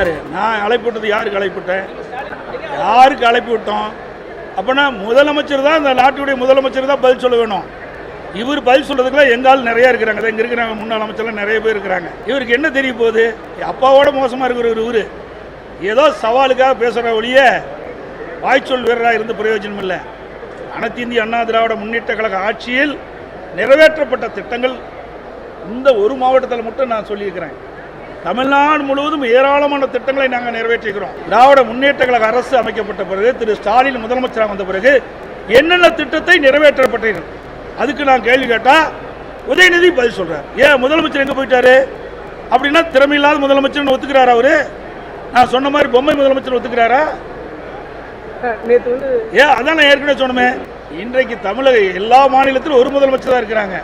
யார்? நான் அழைப்பு விட்டது யாருக்கு அழைப்பு விட்டேன் யாருக்கு அழைப்பு விட்டோம் அப்போனா முதலமைச்சர் தான் இந்த நாட்டுடைய முதலமைச்சர் தான் பதில் சொல்ல வேணும். இவர் பதில் சொல்கிறதுக்குலாம் எங்க ஆள் நிறைய இருக்கிறாங்க. இங்கே இருக்கிற முன்னாள் அமைச்சர்லாம் நிறைய பேர் இருக்கிறாங்க. இவருக்கு என்ன தெரிய போகுது? அப்பாவோட மோசமாக இருக்கிற ஒரு இவர். ஏதோ சவாலுக்காக பேசுகிற ஒழிய வாய்ச்சொல் வீரராக இருந்து பிரயோஜனம் இல்லை. அனைத்து இந்திய அண்ணா திராவிட முன்னேற்ற கழக ஆட்சியில் நிறைவேற்றப்பட்ட திட்டங்கள் இந்த ஒரு மாவட்டத்தில் மட்டும் நான் சொல்லியிருக்கிறேன். தமிழ்நாடு முழுவதும் ஏராளமான திட்டங்களை நாங்கள் நிறைவேற்றிக்கிறோம் திராவிட முன்னேற்ற கழக அரசு அமைக்கப்பட்ட பிறகு திரு ஸ்டாலின் முதலமைச்சராக வந்த பிறகு என்னென்ன திட்டத்தை நிறைவேற்றப்பட்டீர்கள் அதுக்கு நான் கேள்வி கேட்டால் உதயநிதி பதில் சொல்கிறேன் ஏன் முதலமைச்சர் எங்கே போயிட்டாரு? அப்படின்னா திறமையில்லாத முதலமைச்சர்னு ஒத்துக்கிறாரா அவரு? நான் சொன்ன மாதிரி பொம்மை முதலமைச்சர் ஒத்துக்கிறாரா? நேற்று வந்து ஏன் அதான் நான் ஏற்கனவே சொன்னமே இன்றைக்கு தமிழக எல்லா மாநிலத்திலும் ஒரு முதலமைச்சர் தான் இருக்கிறாங்க.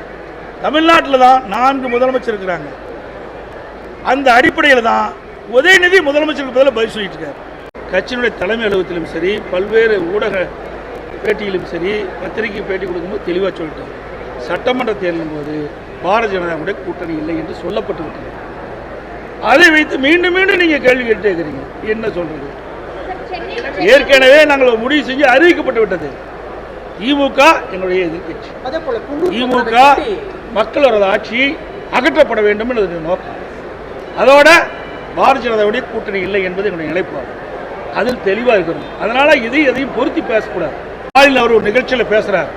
தமிழ்நாட்டில் தான் நான்கு முதலமைச்சர் இருக்கிறாங்க. அந்த அடிப்படையில் தான் உதயநிதி முதலமைச்சருக்கு பதிலாக பதில் சொல்லிட்டு இருக்காரு. கட்சியினுடைய தலைமை அலுவலகத்திலும் சரி பல்வேறு ஊடக பேட்டியிலும் சரி பத்திரிகை பேட்டி கொடுக்கும்போது தெளிவாக சொல்லிட்டோம் சட்டமன்ற தேர்தலின் போது பாரதிய ஜனதாவுடைய கூட்டணி இல்லை என்று சொல்லப்பட்டு விட்டது அதை வைத்து மீண்டும் மீண்டும் நீங்கள் கேள்வி கேட்டே இருக்கிறீங்க. என்ன சொல்றது? ஏற்கனவே நாங்கள் முடிவு செஞ்சு அறிவிக்கப்பட்டு விட்டது. திமுக எங்களுடைய குன்னூர் திமுக மக்களோட ஆட்சி அகற்றப்பட வேண்டும் என்பது நோக்கம். அதோட பாரதிய ஜனதாவுடைய கூட்டணி இல்லை என்பது என்னுடைய நிலைப்பாடு. அதில் தெளிவாக இருக்கணும். அதனால இது எதையும் பொருத்தி பேசக்கூடாது. ஸ்டாலின் அவர் ஒரு நிகழ்ச்சியில் பேசுறார்.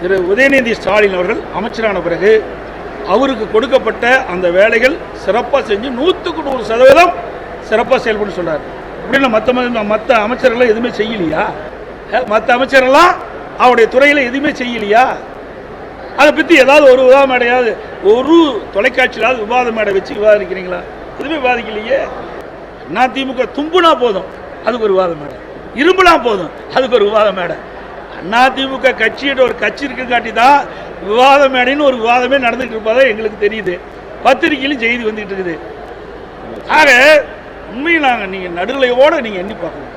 திரு உதயநிதி ஸ்டாலின் அவர்கள் அமைச்சரான பிறகு அவருக்கு கொடுக்கப்பட்ட அந்த வேலைகள் சிறப்பாக செஞ்சு நூற்றுக்கு நூறு சதவீதம் சிறப்பாக செயல்படும் சொன்னார். அப்படின்னு மற்ற மற்ற அமைச்சர்கள்லாம் எதுவுமே செய்யலையா? மற்ற அமைச்சரெல்லாம் அவருடைய துறையில் எதுவுமே செய்யலையா? அதை பற்றி ஏதாவது ஒரு விவாத மேடையாவது ஒரு தொலைக்காட்சியிலாவது விவாத மேடை வச்சு விவாதிக்கிறீங்களா? எதுவுமே விவாதிக்கலையே. நான் திமுக தும்புனா போதும் அதுக்கு ஒரு விவாத மேடை இரும்புனா போதும் அதுக்கு ஒரு விவாத மேடை அண்ணா திமுக கட்சியோட ஒரு கட்சி இருக்கு காட்டி தான் விவாத மேடைன்னு ஒரு விவாதமே நடந்துகிட்டு இருப்பதா எங்களுக்கு தெரியுது. பத்திரிகையிலும் செய்தி வந்துகிட்டு இருக்குது. ஆக உண்மையை நாங்கள் நீங்கள் நடுநிலையோடு நீங்கள் எண்ணி பார்க்கணும்.